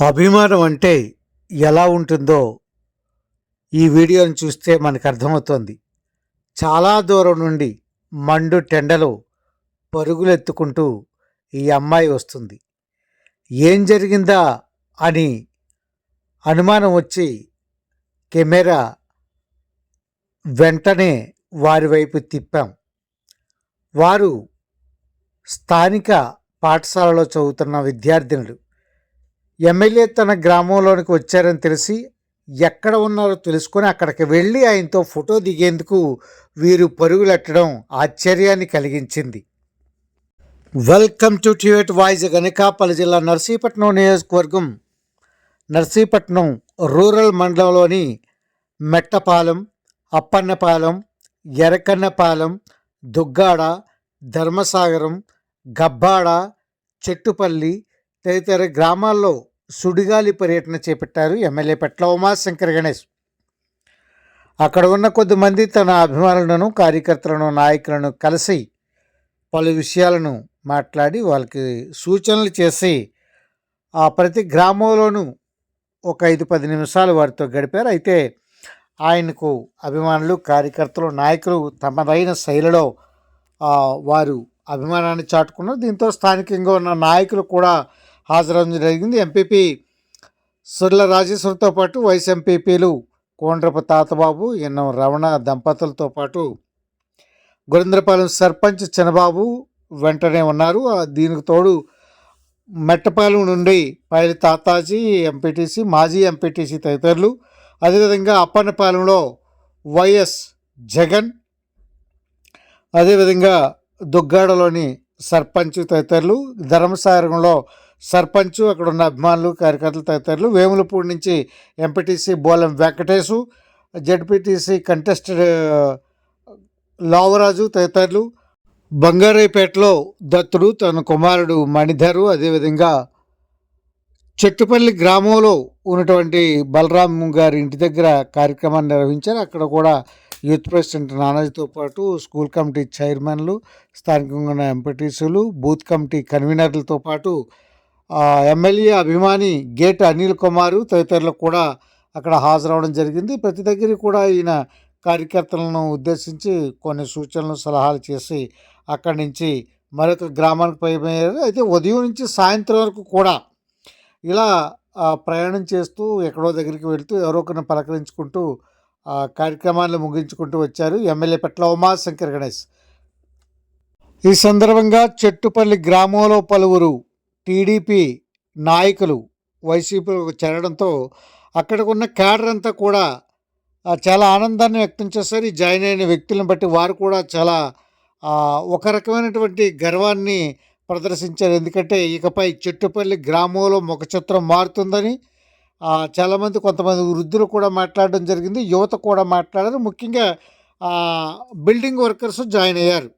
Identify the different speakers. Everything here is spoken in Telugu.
Speaker 1: అభిమానం అంటే ఎలా ఉంటుందో ఈ వీడియోని చూస్తే మనకు అర్థమవుతోంది. చాలా దూరం నుండి మండు టెండలో పరుగులెత్తుకుంటూ ఈ అమ్మాయి వస్తుంది. ఏం జరిగిందా అని అనుమానం వచ్చి కెమెరా వెంటనే వారి వైపు తిప్పాం. వారు స్థానిక పాఠశాలలో చదువుతున్న విద్యార్థినులు. ఎమ్మెల్యే తన గ్రామంలోనికి వచ్చారని తెలిసి ఎక్కడ ఉన్నారో తెలుసుకొని అక్కడికి వెళ్ళి ఆయనతో ఫోటో దిగేందుకు వీరు పరుగులెట్టడం ఆశ్చర్యాన్ని కలిగించింది. వెల్కమ్ టు ట్యూట్ వాయిస్ గనకాపల్లి జిల్లా నర్సీపట్నం నియోజకవర్గం నర్సీపట్నం రూరల్ మండలంలోని మెట్టపాలెం అప్పన్నపాలెం ఎరకన్నపాలెం దుగ్గాడ ధర్మసాగరం గబ్బాడ చెట్టుపల్లి తదితర గ్రామాల్లో సుడిగాలి పర్యటన చేపట్టారు ఎమ్మెల్యే పెట్ల ఉమాశంకర్ గణేష్. అక్కడ ఉన్న కొద్దిమంది తన అభిమానులను కార్యకర్తలను నాయకులను కలిసి పలు విషయాలను మాట్లాడి వాళ్ళకి సూచనలు చేసి ఆ ప్రతి గ్రామంలోనూ ఒక ఐదు పది నిమిషాలు వారితో గడిపారు. అయితే ఆయనకు అభిమానులు కార్యకర్తలు నాయకులు తమదైన శైలిలో వారు అభిమానాన్ని చాటుకున్నారు. దీంతో స్థానికంగా ఉన్న నాయకులు కూడా హాజరవడం జరిగింది. ఎంపీపీ సుర్ల రాజేశ్వరితో పాటు వైస్ ఎంపీపీలు కోండ్రపు తాతబాబు ఎన్నం రమణ దంపతులతో పాటు గురేంద్రపాలెం సర్పంచ్ చిన్నబాబు వెంటనే ఉన్నారు. దీనికి తోడు మెట్టపాలెం నుండి పైలి తాతాజీ ఎంపీటీసీ మాజీ ఎంపీటీసీ తదితరులు. అదేవిధంగా అప్పన్నపాలెంలో వైఎస్ జగన్ అదేవిధంగా దుగ్గాడలోని సర్పంచ్ తదితరులు. ధర్మసాగరంలో సర్పంచ్ అక్కడ ఉన్న అభిమానులు కార్యకర్తలు తదితరులు వేములపూడి నుంచి MPTC Bolam Venkatesu ZPTC contested Lavaraju తదితరులు. బంగారాయపేటలో దత్తుడు తన కుమారుడు మణిధరు అదేవిధంగా చెట్టుపల్లి గ్రామంలో ఉన్నటువంటి బలరాం గారి ఇంటి దగ్గర కార్యక్రమాన్ని నిర్వహించారు. అక్కడ కూడా యూత్ ప్రెసిడెంట్ నానాజీతో పాటు స్కూల్ కమిటీ చైర్మన్లు స్థానికంగా ఉన్న ఎంపీటీసీలు బూత్ కమిటీ కన్వీనర్లతో పాటు ఎమ్మెల్యే అభిమాని గేట్ అనిల్ కుమారు తదితరులకు కూడా అక్కడ హాజరవడం జరిగింది. ప్రతి దగ్గర కూడా ఈయన కార్యకర్తలను ఉద్దేశించి కొన్ని సూచనలు సలహాలు చేసి అక్కడి నుంచి మరొక గ్రామానికి పైపోయారు అయితే ఉదయం నుంచి సాయంత్రం వరకు కూడా ఇలా ప్రయాణం చేస్తూ ఎక్కడో దగ్గరికి వెళ్తూ ఎవరో ఒకరిని పలకరించుకుంటూ కార్యక్రమాలను కార్యక్రమాన్ని ముగించుకుంటూ వచ్చారు ఎమ్మెల్యే పెట్ల ఉమాశంకర్ గణేష్. ఈ సందర్భంగా చెట్టుపల్లి గ్రామంలో పలువురు టీడీపీ నాయకులు వైసీపీలోకి చేరడంతో అక్కడికున్న క్యాడర్ అంతా కూడా చాలా ఆనందాన్ని వ్యక్తం చేశారు. ఈ జాయిన్ అయిన వ్యక్తులను బట్టి వారు కూడా చాలా ఒక రకమైనటువంటి గర్వాన్ని ప్రదర్శించారు. ఎందుకంటే ఇకపై చెట్టుపల్లి గ్రామంలో ముఖ చిత్రం మారుతుందని చాలామంది కొంతమంది వృద్ధులు కూడా మాట్లాడడం జరిగింది. యువత కూడా మాట్లాడారు. ముఖ్యంగా బిల్డింగ్ వర్కర్స్ జాయిన్ అయ్యారు.